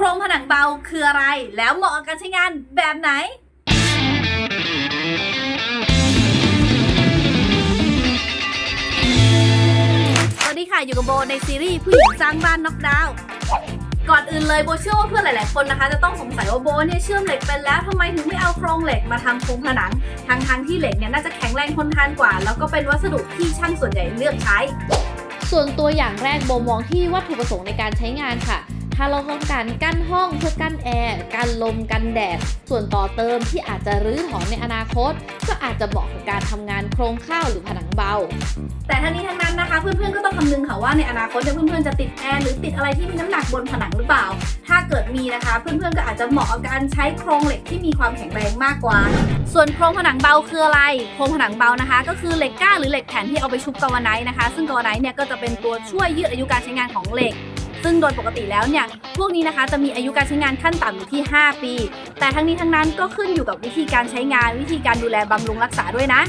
ครงผนังเบาคืออะไร แล้วเหมาะกับการใช้งานแบบไหนสวัสดีค่ะอยู่กับโบในซีรีส์ผู้หญิงสร้างบ้านน็อกดาวน์ก่อนอื่นเลยโบเชื่อว่าเพื่อนหลาย ๆ คนนะคะ จะต้องสงสัยว่าโบเนี่ยเชื่อมเหล็กเป็นแล้วทำไมถึงไม่เอาโครงเหล็กมาทำโครงผนังทางทางๆที่เหล็กเนี่ยน่าจะแข็งแรงทนทานกว่า แล้วก็เป็นวัสดุที่ช่างส่วนใหญ่เลือกใช้ ส่วนตัวอย่างแรกโบมองที่วัตถุประสงค์ในการใช้งานค่ะ ถ้าเราต้องการกั้นห้องเพื่อกั้นแอร์กันลมกันแดด ส่วนต่อเติมที่อาจจะรื้อถอนในอนาคต ก็อาจจะเหมาะกับการทำงานโครงข้าวหรือผนังเบา แต่ทั้งนี้ทั้งนั้นนะคะ เพื่อนๆก็ต้องคำนึงค่ะว่าในอนาคตเนี่ยเพื่อนๆจะติดแอร์หรือติดอะไรที่มีน้ำหนักบนผนังหรือเปล่า ถ้าเกิดมีนะคะ เพื่อนๆก็อาจจะเหมาะกับการใช้โครงเหล็กที่มีความแข็งแรงมากกว่า ส่วนโครงผนังเบาคืออะไร โครงผนังเบานะคะ ก็คือเหล็กก้าหรือเหล็กแผ่นที่เอาไปชุบกาวไนท์นะคะ ซึ่งกาวไนท์เนี่ยก็จะเป็นตัวช่วยยืดอายุการใช้งานของเหล็ก ซึ่งโดยปกติแล้วเนี่ยพวกนี้นะคะจะมีอายุการใช้งานขั้นต่ำอยู่ที่ 5 ปี แต่ทั้งนี้ทั้งนั้นก็ขึ้นอยู่กับวิธีการใช้งานวิธีการดูแลบำรุงรักษาด้วยนะ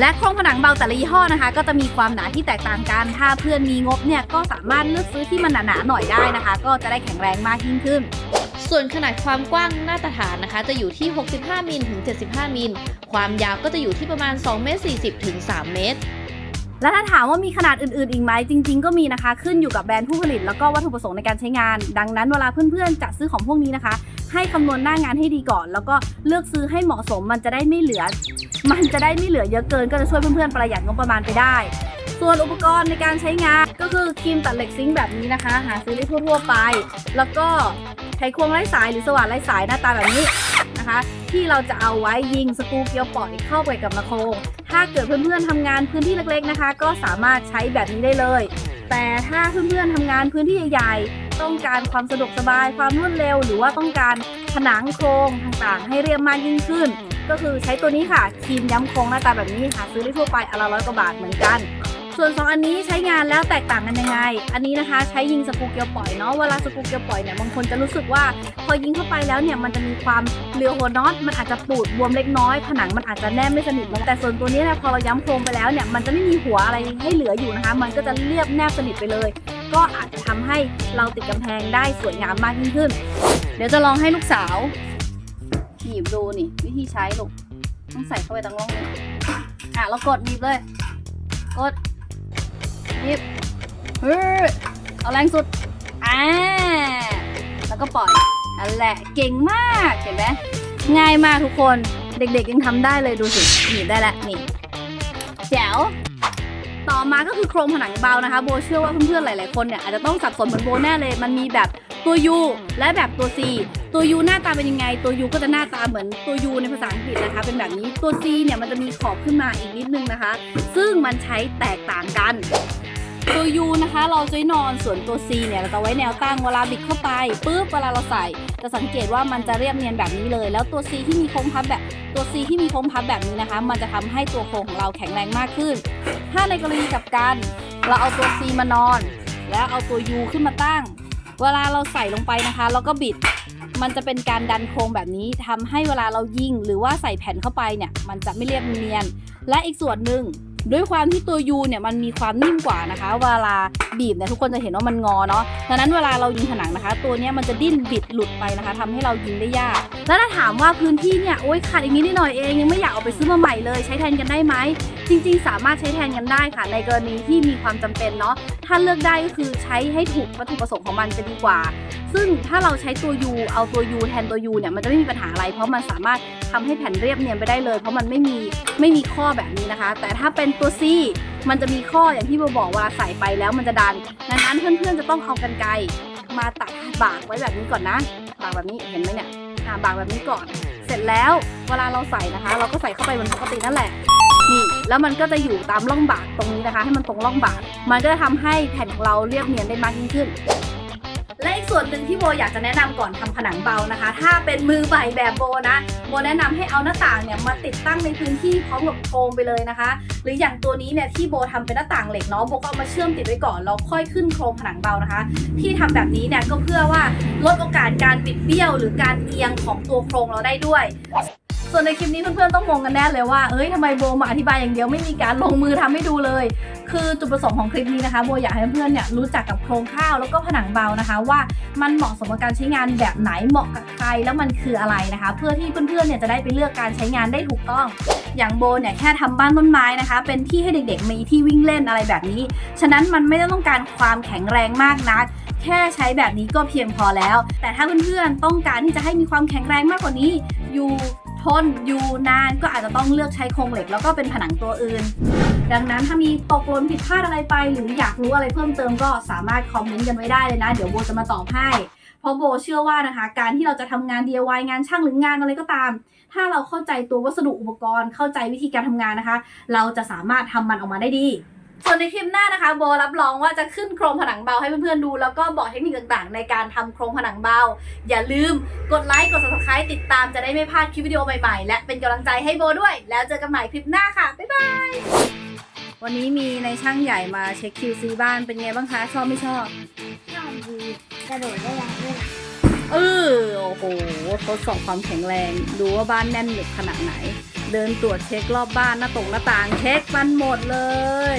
และโครงผนังเบาแต่ละยี่ห้อนะคะ ก็จะมีความหนาที่แตกต่างกัน ถ้าเพื่อนมีงบเนี่ยก็สามารถเลือกซื้อที่มันหนาๆหน่อยได้นะคะ ก็จะได้แข็งแรงมากยิ่งขึ้น ส่วนขนาดความกว้างมาตรฐานนะคะ จะอยู่ที่ 65มิลถึง75มิลความยาวก็จะอยู่ที่ประมาณ2เมตร40ถึง3เมตร แล้วถ้าถามว่ามีขนาดอื่นๆ อีกไหมจริง ๆ ก็มีนะคะ ขึ้นอยู่กับแบรนด์ผู้ผลิต แล้วก็วัตถุประสงค์ในการใช้งาน ดังนั้นเวลาเพื่อนๆจะซื้อของพวกนี้นะคะ ให้คำนวณหน้างานให้ดีก่อน แล้วก็เลือกซื้อให้เหมาะสมมันจะได้ไม่เหลือ มันจะได้ไม่เหลือเยอะเกิน ก็จะช่วยเพื่อนๆประหยัดงบประมาณไปได้ ส่วนอุปกรณ์ในการใช้งานก็คือครีมตัดเหล็กซิงค์แบบนี้นะคะ หาซื้อได้ทั่วๆไป แล้วก็ไขควงไร้สายหรือสว่านไร้สายหน้าตาแบบนี้นะคะ ที่เราจะเอาไว้ยิงสกูเกียวปล่อยเข้าไปกับมะโครง ถ้าเกิดเพื่อนๆทำงานพื้นที่เล็กๆนะคะ ก็สามารถใช้แบบนี้ได้เลย แต่ถ้าเพื่อนๆทำงานพื้นที่ใหญ่ๆ ต้องการความสะดวกสบาย ความรวดเร็ว หรือว่าต้องการผนังโครงต่างๆ ให้เรียบมากยิ่งขึ้น ก็คือใช้ตัวนี้ค่ะครีมย้ำโครงหน้าตาแบบนี้หาซื้อได้ทั่วไปอนละร้อยกว่าบาทเหมือนกัน ส่วนสองอันนี้ใช้งานแล้วแตกต่างกันยังไง อันนี้นะคะใช้ยิงสกูเกียวปล่อยเนาะ เวลาสกูเกียวปล่อยเนี่ยบางคนจะรู้สึกว่าพอยิงเข้าไปแล้วเนี่ยมันจะมีความเหลือหัวน็อตมันอาจจะปูดบวมเล็กน้อย ผนังมันอาจจะแนบไม่สนิทแต่ส่วนตัวนี้เนี่ยพอเราย้ำโครงไปแล้วเนี่ยมันจะไม่มีหัวอะไรให้เหลืออยู่นะคะ มันก็จะเรียบแนบสนิทไปเลย ก็อาจจะทำให้เราติดกำแพงได้สวยงามมากยิ่งขึ้น เดี๋ยวจะลองให้ลูกสาวหนีบดูนี่วิธีใช้ลูกต้องใส่เข้าไปตรงร่องนี้อะเรากดหนีบเลย กด นีบเฮ้ยเอาแรงสุด อ่า แล้วก็ปล่อยนั่นแหละเก่งมากเห็นไหมง่ายมากทุกคนเด็กๆยังทำได้เลยดูสิหนีบได้แล้วนี่แจ๋วต่อมาก็คือโครงผนังเบานะคะ โบเชื่อว่าเพื่อนๆหลายๆคนเนี่ยอาจจะต้องสับสนเหมือนโบแน่เลย มันมีแบบตัว U และแบบตัว C ตัว U หน้าตาเป็นยังไง ตัว U ก็จะหน้าตาเหมือนตัว U ในภาษาอังกฤษนะคะ เป็นแบบนี้ตัว C เนี่ยมันจะมีขอบขึ้นมาอีกนิดนึงนะคะ ซึ่งมันใช้แตกต่างกัน ตัว U นะคะเราจะนอนส่วนตัว C เนี่ยเราจะไว้แนวตั้งเวลาบิดเข้าไปปุ๊บเวลาเราใส่จะสังเกตว่ามันจะเรียบเนียนแบบนี้เลย แล้วตัว C ที่มีโค้งพับแบบตัว C ที่มีโค้งพับแบบนี้นะคะ มันจะทำให้ตัวโครงของเราแข็งแรงมากขึ้น ถ้าในกรณีกับกันเราเอาตัว C มานอน แล้วเอาตัว U ขึ้นมาตั้ง เวลาเราใส่ลงไปนะคะแล้วก็บิดมันจะเป็นการดันโครงแบบนี้ทำให้เวลาเรายิงหรือว่าใส่แผ่นเข้าไปเนี่ยมันจะไม่เรียบเนียน และอีกส่วนหนึ่ง ด้วยความที่ตัว U เนี่ยมันมีความนิ่มกว่านะคะ เวลาบีบเนี่ยทุกคนจะเห็นว่ามันงอเนาะดังนั้นเวลาเรายิงผนังนะคะ ตัวเนี้ยมันจะดิ้นบิดหลุดไปนะคะทำให้เรายิงได้ยาก แล้วถ้าถามว่าพื้นที่เนี่ยโอ๊ยขาดอีกนิดหน่อยเองยังไม่อยากเอาไปซื้อมาใหม่เลย ใช้แทนกันได้ไหมจริง ๆ สามารถใช้แทนกันได้ค่ะ ในกรณีที่มีความจำเป็นเนาะถ้าเลือกได้ก็คือใช้ให้ถูกวัตถุประสงค์ของมันจะดีกว่า ซึ่งถ้าเราใช้ตัว U เอาตัว U แทนตัว U เนี่ยมันจะไม่มีปัญหาอะไร เพราะมันสามารถ ทำให้แผ่นเรียบเนียนไปได้เลย เพราะมันไม่มีไม่มีข้อแบบนี้นะคะ แต่ถ้าเป็นตัว C มันจะมีข้ออย่างที่โบบอกเวลาใส่ไปแล้วมันจะดันดังนั้นเพื่อนๆจะต้องเอากันไกรมาตัดบากไว้แบบนี้ก่อนนะบากแบบนี้เห็นไหมเนี่ยอ่าบากแบบนี้ก่อน เสร็จแล้วเวลาเราใส่นะคะ เราก็ใส่เข้าไปเหมือนปกตินั่นแหละนี่แล้วมันก็จะอยู่ตามร่องบากตรงนี้นะคะ ให้มันตรงร่องบากมันก็จะทำให้แผ่นของเราเรียบเนียนได้มากยิ่งขึ้น ส่วนหนึ่งที่โบอยากจะแนะนำก่อนทำผนังเบานะคะ ถ้าเป็นมือใหม่แบบโบนะโบแนะนำให้เอาหน้าต่างเนี่ยมาติดตั้งในพื้นที่พร้อมกับโครงไปเลยนะคะ หรืออย่างตัวนี้เนี่ยที่โบทำเป็นหน้าต่างเหล็กเนาะโบก็เอามาเชื่อมติดไว้ก่อนแล้วค่อยขึ้นโครงผนังเบานะคะ ที่ทำแบบนี้เนี่ยก็เพื่อว่าลดโอกาสการบิดเบี้ยว หรือการเอียงของตัวโครงเราได้ด้วย ส่วนในคลิปนี้เพื่อนๆต้องงงกันแน่เลยว่าเอ้ยทำไมโบมาอธิบายอย่างเดียวไม่มีการลงมือทำให้ดูเลย คือจุดประสงค์ของคลิปนี้นะคะโบอยากให้เพื่อนๆเนี่ยรู้จักกับโครงข้าวแล้วก็ผนังเบานะคะ ว่ามันเหมาะสมกับการใช้งานแบบไหนเหมาะกับใครแล้วมันคืออะไรนะคะ เพื่อที่เพื่อนๆเนี่ยจะได้ไปเลือกการใช้งานได้ถูกต้อง อย่างโบเนี่ยแค่ทำบ้านต้นไม้นะคะ เป็นที่ให้เด็กๆมีที่วิ่งเล่นอะไรแบบนี้ ฉะนั้นมันไม่ได้ต้องการความแข็งแรงมากนักแค่ใช้แบบนี้ก็เพียงพอแล้ว แต่ถ้าเพื่อนๆต้องการที่จะให้มีความแข็งแรงมากกว่านี้อยู่ ทนอยู่นานก็อาจจะต้องเลือกใช้โครงเหล็กแล้วก็เป็นผนังตัวอื่น ดังนั้นถ้ามีตกหล่นผิดพลาดอะไรไป หรืออยากรู้อะไรเพิ่มเติมก็สามารถคอมเมนต์กันไว้ได้เลยนะ เดี๋ยวโบจะมาตอบให้ เพราะโบเชื่อว่านะคะ การที่เราจะทำงาน DIY งานช่างหรืองานอะไรก็ตาม ถ้าเราเข้าใจตัววัสดุอุปกรณ์เข้าใจวิธีการทำงานนะคะ เราจะสามารถทำมันออกมาได้ดี ส่วนในคลิปหน้านะคะโบรับรองว่าจะขึ้นโครงผนังเบาให้เพื่อนๆดู แล้วก็บอกเทคนิคต่างๆ ในการทำโครงผนังเบา อย่าลืมกดไลค์กด subscribe ติดตามจะได้ไม่พลาดคลิปวิดีโอใหม่ๆ และเป็นกำลังใจให้โบด้วย แล้วเจอกันใหม่คลิปหน้าค่ะ บ๊ายบาย วันนี้มีในช่างใหญ่มาเช็ค QC บ้านเป็นไงบ้างคะชอบไม่ชอบ ชอบดีกระโดดได้แรงด้วยนะเออโอ้โหทดสอบความแข็งแรงดูว่าบ้านแน่นหนึบขนาดไหน เดินตรวจเช็ครอบบ้านหน้าตรงหน้าต่างเช็คมันหมดเลย